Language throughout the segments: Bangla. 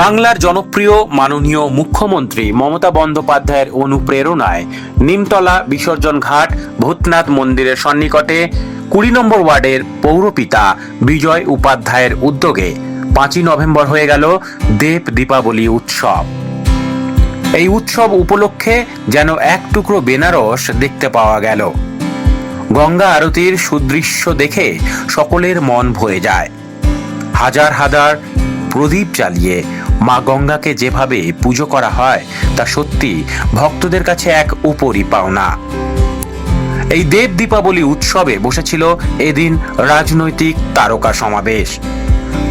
বাংলার জনপ্রিয় মাননীয় মুখ্যমন্ত্রী মমতা বন্দ্যোপাধ্যায়ের অনুপ্রেরণায় নিমতলা বিসর্জন ঘাট, ভূতনাথ মন্দিরের সন্নিকটে কুড়ি নম্বর ওয়ার্ডের পৌরপিতা বিজয় উপাধ্যায়ের উদ্যোগে পাঁচই নভেম্বর হয়ে গেল দেব দীপাবলি উৎসব। এই উৎসব উপলক্ষে যেন এক টুকরো বেনারস দেখতে পাওয়া গেল। গঙ্গা আরতির সুদৃশ্য দেখে সকলের মন ভরে যায়। হাজার হাজার প্রদীপ জ্বালিয়ে মা গঙ্গাকে যেভাবে পুজো করা হয়, তা সত্যি ভক্তদের কাছে এক উপরি পাওনা। এই দেব দীপাবলি উৎসবে বসেছিল এদিন রাজনৈতিক তারকা সমাবেশ।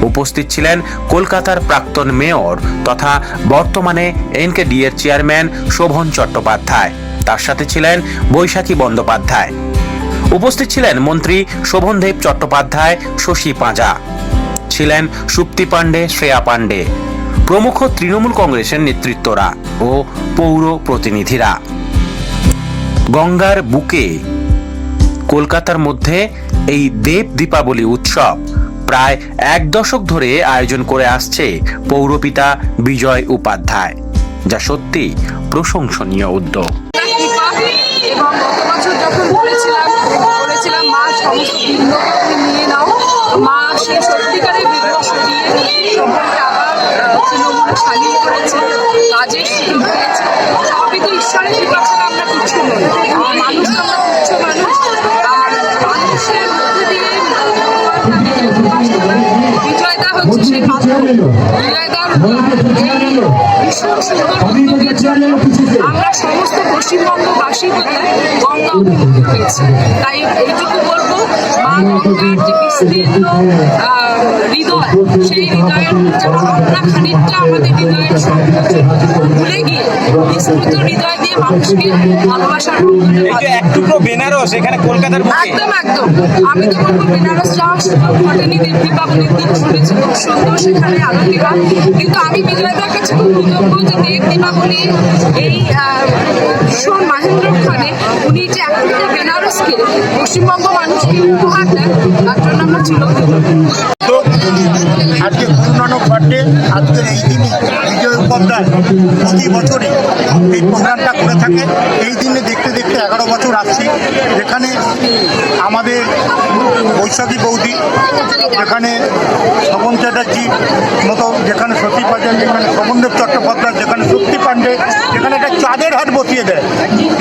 উপস্থিত ছিলেন কলকাতার প্রাক্তন মেয়র তথা বর্তমানে এনকেডি এর চেয়ারম্যান শোভন চট্টোপাধ্যায়, তার সাথে ছিলেন বৈশাখী বন্দ্যোপাধ্যায়। উপস্থিত ছিলেন মন্ত্রী শোভনদেব চট্টোপাধ্যায়, শশী পাঁজা। ছিলেন সুপ্তি পাণ্ডে, শ্রেয়া পাণ্ডে। প্রমুখ তৃণমূল কংগ্রেসের নেতৃত্বরা ও পৌর প্রতিনিধিরা। গঙ্গার বুকে কলকাতার মধ্যে এই দেব দীপাবলি উৎসব প্রায় এক দশক ধরে আয়োজন করে আসছে পৌরপিতা বিজয় উপাধ্যায়, যা সত্যি প্রশংসনীয় উদ্যোগ। মা, সমস্ত কাজের সুযোগ দিয়েছে তো ঈশ্বরের কৃপা ছাড়া আমরা কিচ্ছু নই। মানুষ আমরা তুচ্ছ মানুষ। আর মানুষের মধ্যে দিয়ে বিজয়দা হচ্ছে সেই মাধ্যম বিজয়দার ভীষণ সুন্দর আমরা সমস্ত পশ্চিমবঙ্গবাসী হতে গঙ্গা হয়েছি। তাই এইটুকু বলব মা গঙ্গার যে বিস্তীর্ণ হৃদয় সেই হৃদয়ের যে ভাবনা খানিকটা আমাদের হৃদয়ের সংকোচন ভুলে গিয়ে বিস্তৃত হৃদয় দিয়ে মানুষকে ভালোবাসার বন্ধনে এই যে এক টুকরো বেনারস এখানে কলকাতার একদম একদম। আমি তো বলব বেনারস যাওয়ার সুযোগ ঘটেনি দেব দীপাবলির দিন শুনেছি খুব সুন্দর সেখানে আরতি হয় কিন্তু আমি বিজয়দার কাছে খুব কৃতজ্ঞ যে দেব দীপাবলি এই ভীষণ মাহেন্দ্রক্ষণে উনি যে এক বেনারসকে পশ্চিমবঙ্গ মানুষকে উপহার দেন তার জন্য আমরা চিরকৃতজ্ঞ আজকে গুরু নানক বার্থডে, আজকের এই দিনে বিজয় উপাধ্যায় প্রতি বছরে এই প্রোগ্রামটা করে থাকে। এই দিনে দেখতে দেখতে এগারো বছর আসছি। আমাদের বৈশাখী বৌদি, যেখানে শবন চ্যাটার্জি মতো যেখানে সতী পাচার যেখানে শবনদেব চট্টোপাধ্যায়, যেখানে শক্তি পাণ্ডে, যেখানে একটা চাঁদের হাট বসিয়ে দেয়।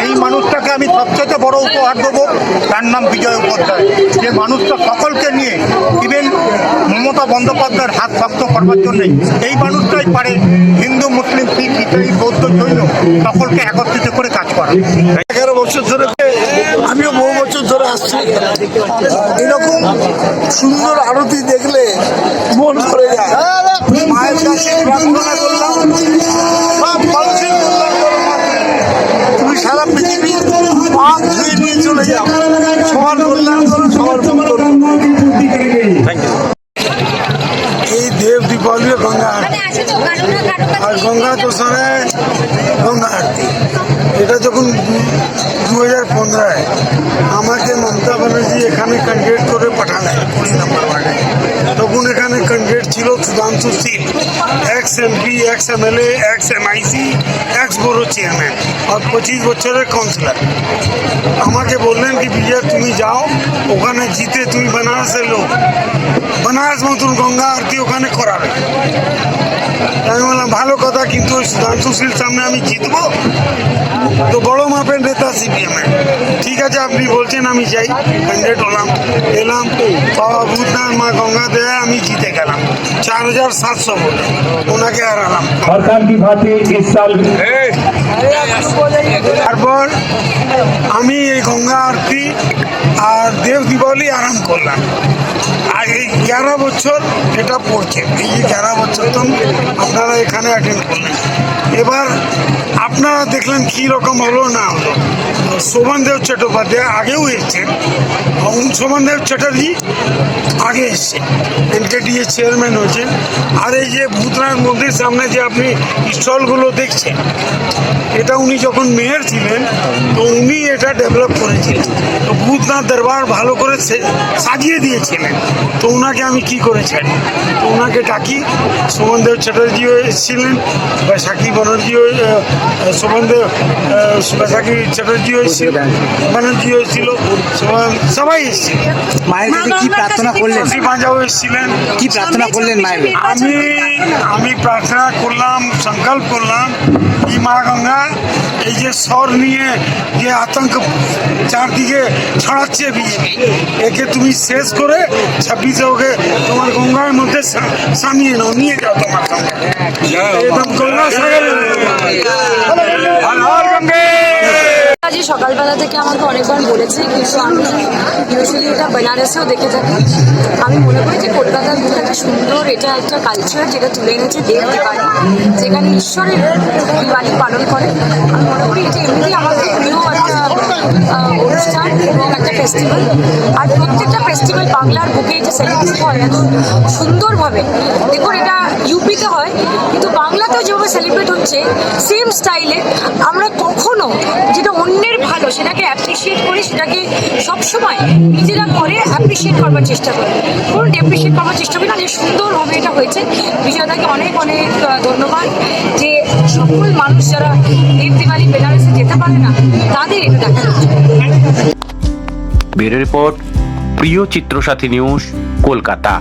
এই মানুষটাকে আমি সবচেয়ে বড় উপহার দেবো। তার নাম বিজয় উপাধ্যায়। যে মানুষটা সকলকে নিয়ে ইভেন মমতা বন্দ্যোপাধ্যায়ের হাত শক্ত করবার জন্যই এই মানুষটাই পারে হিন্দু, মুসলিম, শিখ, ইত্যাদি, বৌদ্ধ, জৈন সকলকে একত্রিত করে কাজ করা। এগারো বছর ধরে বছর ধরে আসছি এরকম সুন্দর আরতি দেখলে মন ভরে যায় তুমি। সারা পৃথিবী চলে যাও সবার কল্যাণ দেব দীপাবলি গঙ্গা আরতি আর গঙ্গা তোষণে গঙ্গা আরতি। এটা যখন দু হাজার পনেরোয় আমাকে মমতা ব্যানার্জি এখানে ক্যান্ডিডেট করে পাঠালেন কুড়ি নম্বর ওয়ার্ডে। তখন এখানে ক্যান্ডিডেট ছিল Sudhanshu Singh ex MP ex MLA ex MIC ex বড় চেয়ারম্যান আর পঁচিশ বছরের কাউন্সিলর আমাকে বললেন কি বিজয় তুমি যাও ওখানে জিতে তুমি বেনারস এলো বেনারস মতন গঙ্গা আর কি ওখানে করাবে আমি বললাম ভালো কথা কিন্তু ওই সুধাংশুশীল সামনে আমি জিতবো? তো বড় মাপের নেতা সিপিএমের ঠিক আছে আপনি বলছেন আমি যাই। ক্যান্ডিডেট হলাম। এলাম বাবা ভূতনাথ মা গঙ্গা দেয়া আমি জিতে গেলাম। চার হাজার সাতশো ভোটে। ওনাকে হারালাম। সরকার কি তারপর আমি এই গঙ্গা আরতি আর দেব দীপাবলি আরাম করলাম। আর এই এগারো বছর এটা পড়ছে। এই এগারো বছর তো আপনারা এখানে অ্যাটেন্ড করলেন। এবার আপনারা দেখলেন কী রকম হলো না হলো। শোভনদেব চট্টোপাধ্যায় আগেও এসছেন এবং শোভনদেব চ্যাটার্জি আগে এসছে এনকেডিএ চেয়ারম্যান হয়েছেন। আর এই যে ভূতনাথ মন্দির সামনে যে আপনি স্টলগুলো দেখছেন, এটা উনি যখন মেয়র ছিলেন, তো উনি এটা ডেভেলপ করেছিলেন। তো ভূতনাথ দরবার ভালো করে সাজিয়ে দিয়েছিলেন। তো ওনাকে আমি কি করেছেন তো ওনাকে ডাকি সোমনদেব চ্যাটার্জিও এসেছিলেন বৈশাখী ব্যানার্জিও সোমনদেব বৈশাখী চ্যাটার্জিও এসেছিলেন ব্যানার্জিও এসেছিল সোমন- সবাই এসেছিল। মায়ের কাছে কি প্রার্থনা করলেন? শশী পাঞ্জাও এসেছিলেন। কি প্রার্থনা করলেন মায়ের আমি আমি প্রার্থনা করলাম সংকল্প করলাম কি মা গঙ্গা এই যে স্বর নিয়ে যে আতঙ্ক চারদিকে ছড়াচ্ছে বিজেপি একে তুমি শেষ করে ছাব্বিশে ওকে তোমার গঙ্গার মধ্যে সামিয়ে নাও নিয়ে যাও তোমার সঙ্গে একদম গঙ্গা সাগরে। গঙ্গে। আজ সকালবেলা থেকে আমাকে অনেকবার বলেছে, কিন্তু আমি ইউজুয়ালি এটা বেনারসেও দেখে থাকি। আমি মনে করি যে কলকাতার মধ্যে একটা সুন্দর এটা একটা কালচার যেটা তুলে এনেছে দেব দিওয়ালি যেখানে ঈশ্বরের দিওয়ালি পালন করে। আমি মনে করি এটা এমনিতেই আমাদের প্রিয় একটা অনুষ্ঠান এবং একটা ফেস্টিভ্যাল আর প্রত্যেকটা ফেস্টিভ্যাল বাংলার বুকে যে সেলিব্রেট হয়, এত সুন্দরভাবে। দেখুন, এটা ইউপিতে হয়, কিন্তু বাংলাতেও যেভাবে সেলিব্রেট হচ্ছে সেম স্টাইলে আমরা কখনো যেটা অন্যের ভালো, সেটাকে অ্যাপ্রিসিয়েট করি, সেটাকে সবসময় নিজেরা করে অ্যাপ্রিসিয়েট করবার চেষ্টা করি। কোনো অ্যাপ্রিসিয়েট করবার চেষ্টা করি না, যে সুন্দরভাবে এটা হয়েছে। বিজয়দাকে অনেক অনেক ধন্যবাদ যে সকল মানুষ যারা বেনারসে যেতে পারে না, তাদের এটা দেখা ব্যুরো রিপোর্ট, প্রিয় চিত্রসাথী নিউজ, কলকাতা।